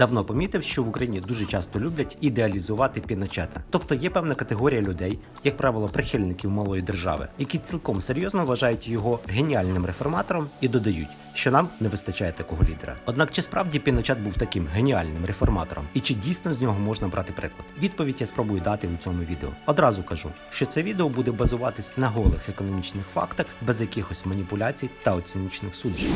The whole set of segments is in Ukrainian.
Давно помітив, що в Україні дуже часто люблять ідеалізувати Піночета. Тобто є певна категорія людей, як правило, прихильників малої держави, які цілком серйозно вважають його геніальним реформатором і додають, що нам не вистачає такого лідера. Однак чи справді Піночет був таким геніальним реформатором, і чи дійсно з нього можна брати приклад? Відповідь я спробую дати у цьому відео. Одразу кажу, що це відео буде базуватись на голих економічних фактах, без якихось маніпуляцій та оцінічних суджень.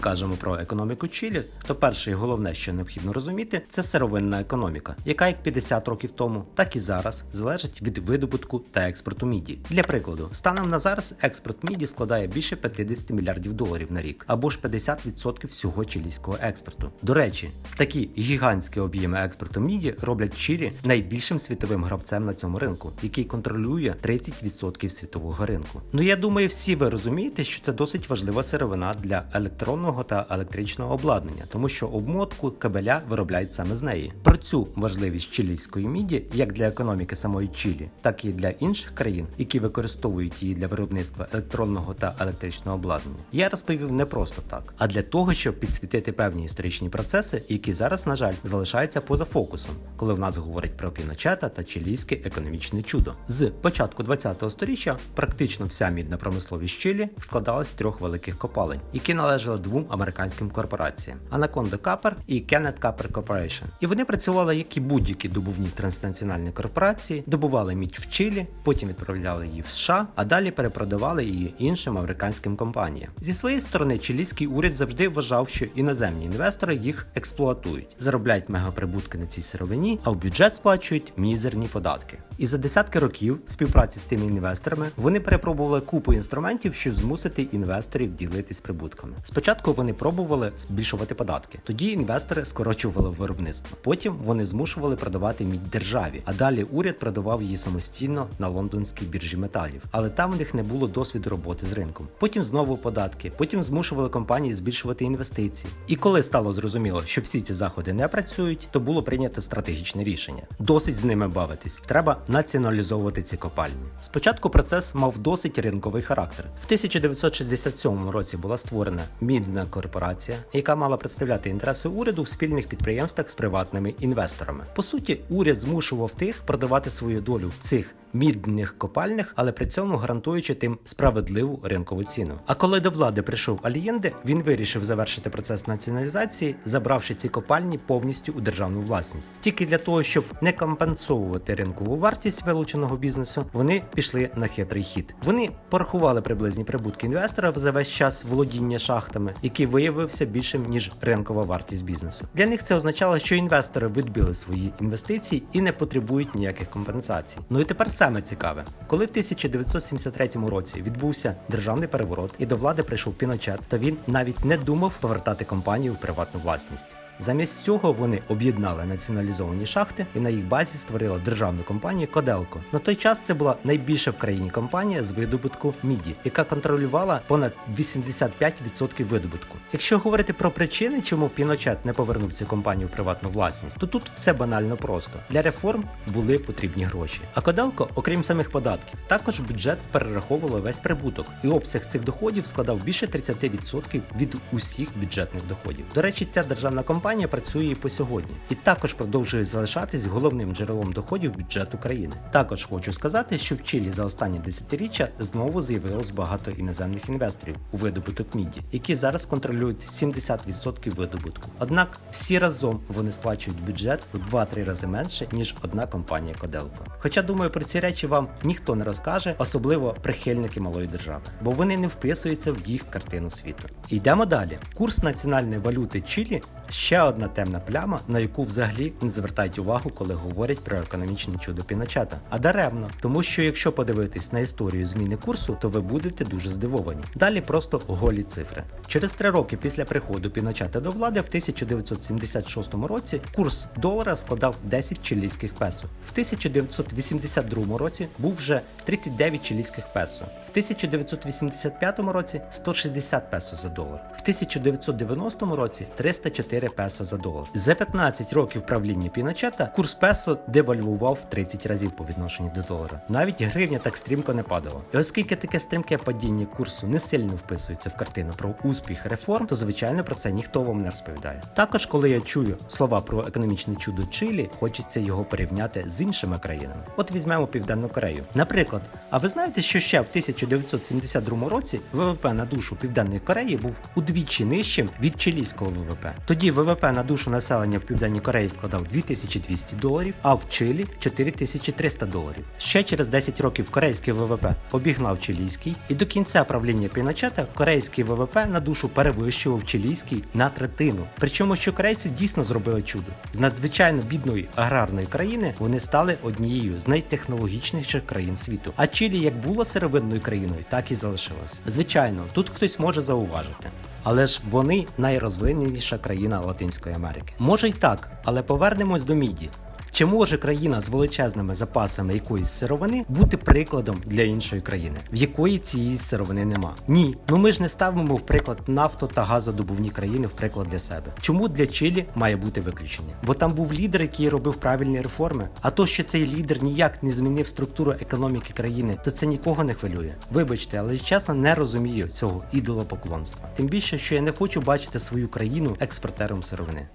Кажемо про економіку Чилі, то перше і головне, що необхідно розуміти, це сировинна економіка, яка як 50 років тому, так і зараз залежить від видобутку та експорту міді. Для прикладу, станом на зараз експорт міді складає більше 50 мільярдів доларів на рік, або ж 50% всього чилійського експорту. До речі, такі гігантські об'єми експорту міді роблять Чилі найбільшим світовим гравцем на цьому ринку, який контролює 30% світового ринку. Ну я думаю, всі ви розумієте, що це досить важлива сировина для електронного та електричного обладнання, тому що обмотку кабеля виробляють саме з неї. Про цю важливість чилійської міді, як для економіки самої Чилі, так і для інших країн, які використовують її для виробництва електронного та електричного обладнання, я розповів не просто так, а для того, щоб підсвітити певні історичні процеси, які зараз, на жаль, залишаються поза фокусом, коли в нас говорять про Піночета та чилійське економічне чудо. З початку 20-го сторіччя практично вся мідна промисловість Чилі складалась з трьох великих копалень, які належали двом американським корпораціям: Anaconda Copper і Kenneth Copper Corporation. І вони працювали як і будь-які добувні транснаціональні корпорації, добували мідь в Чилі, потім відправляли її в США, а далі перепродавали її іншим американським компаніям. Зі своєї сторони, чилійський уряд завжди вважав, що іноземні інвестори їх експлуатують, заробляють мегаприбутки на цій сировині, а в бюджет сплачують мізерні податки. І за десятки років співпраці з тими інвесторами вони перепробували купу інструментів, щоб змусити інвесторів ділитись прибутками. Спочатку вони пробували збільшувати податки, тоді інвестори скорочували виробництво. Потім вони змушували продавати мідь державі, а далі уряд продавав її самостійно на лондонській біржі металів. Але там в них не було досвіду роботи з ринком. Потім знову податки, потім змушували компанії збільшувати інвестиції. І коли стало зрозуміло, що всі ці заходи не працюють, то було прийнято стратегічне рішення. Досить з ними бавитись. Треба націоналізовувати ці копальні. Спочатку процес мав досить ринковий характер. В 1967 році була створена мідна корпорація, яка мала представляти інтереси уряду в спільних підприємствах з приватними інвесторами. По суті, уряд змушував тих продавати свою долю в цих мідних копальнях, але при цьому гарантуючи тим справедливу ринкову ціну. А коли до влади прийшов Алієнде, він вирішив завершити процес націоналізації, забравши ці копальні повністю у державну власність. Тільки для того, щоб не компенсовувати ринкову вартість вилученого бізнесу, вони пішли на хитрий хід. Вони порахували приблизні прибутки інвестора за весь час володіння шахтами, який виявився більшим ніж ринкова вартість бізнесу. Для них це означало, що інвестори відбили свої інвестиції і не потребують ніяких компенсацій. Ну і тепер саме цікаве, коли в 1973 році відбувся державний переворот і до влади прийшов Піночет, то він навіть не думав повертати компанію в приватну власність. Замість цього вони об'єднали націоналізовані шахти і на їх базі створили державну компанію Коделко. На той час це була найбільша в країні компанія з видобутку міді, яка контролювала понад 85% видобутку. Якщо говорити про причини, чому Піночет не повернув цю компанію в приватну власність, то тут все банально просто. Для реформ були потрібні гроші. А Коделко, окрім самих податків, також бюджет перераховувало весь прибуток, і обсяг цих доходів складав більше 30% від усіх бюджетних доходів. До речі, ця державна компанія працює і по сьогодні, і також продовжує залишатись головним джерелом доходів бюджету країни. Також хочу сказати, що в Чилі за останні десятиріччя знову з'явилось багато іноземних інвесторів у видобуток міді, які зараз контролюють 70% видобутку. Однак всі разом вони сплачують бюджет у 2-3 рази менше ніж одна компанія Коделко. Хоча думаю, про ці речі вам ніхто не розкаже, особливо прихильники малої держави, бо вони не вписуються в їх картину світу. Йдемо далі. Курс національної валюти Чилі ще одна темна пляма, на яку взагалі не звертають увагу, коли говорять про економічне чудо Піночета. А даремно, тому що якщо подивитись на історію зміни курсу, то ви будете дуже здивовані. Далі просто голі цифри. Через три роки після приходу Піночета до влади в 1976 році курс долара складав 10 чилійських песо. В 1982 році був вже 39 чилійських песо. В 1985 році 160 песо за долар. В 1990 році 304 песо за долар. За 15 років правління Піночета курс песо девальвував в 30 разів по відношенню до долара. Навіть гривня так стрімко не падала. І оскільки таке стрімке падіння курсу не сильно вписується в картину про успіх реформ, то звичайно про це ніхто вам не розповідає. Також, коли я чую слова про економічне чудо Чилі, хочеться його порівняти з іншими країнами. От візьмемо Південну Корею. Наприклад, а ви знаєте, що ще в 1972 році ВВП на душу Південної Кореї був удвічі нижчим від чилійського ВВП. Тоді ВВП на душу населення в Південній Кореї складав 2200 доларів, а в Чилі 4300 доларів. Ще через 10 років корейський ВВП обігнав чилійський, і до кінця правління Піночета корейський ВВП на душу перевищував чилійський на третину. Причому, що корейці дійсно зробили чудо. З надзвичайно бідної аграрної країни вони стали однією з найтехнологічніших країн світу. А Чилі як було сировинною країною, так і залишилось. Звичайно, тут хтось може зауважити. Але ж вони найрозвиненіша країна Латинської Америки. Може й так, але повернемось до міді. Чи може країна з величезними запасами якоїсь сировини бути прикладом для іншої країни, в якої цієї сировини нема? Ні, ну ми ж не ставимо в приклад нафто та газодобувні країни в приклад для себе. Чому для Чилі має бути виключення? Бо там був лідер, який робив правильні реформи. А то, що цей лідер ніяк не змінив структуру економіки країни, то це нікого не хвилює. Вибачте, але чесно не розумію цього ідолопоклонства. Тим більше, що я не хочу бачити свою країну експортером сировини.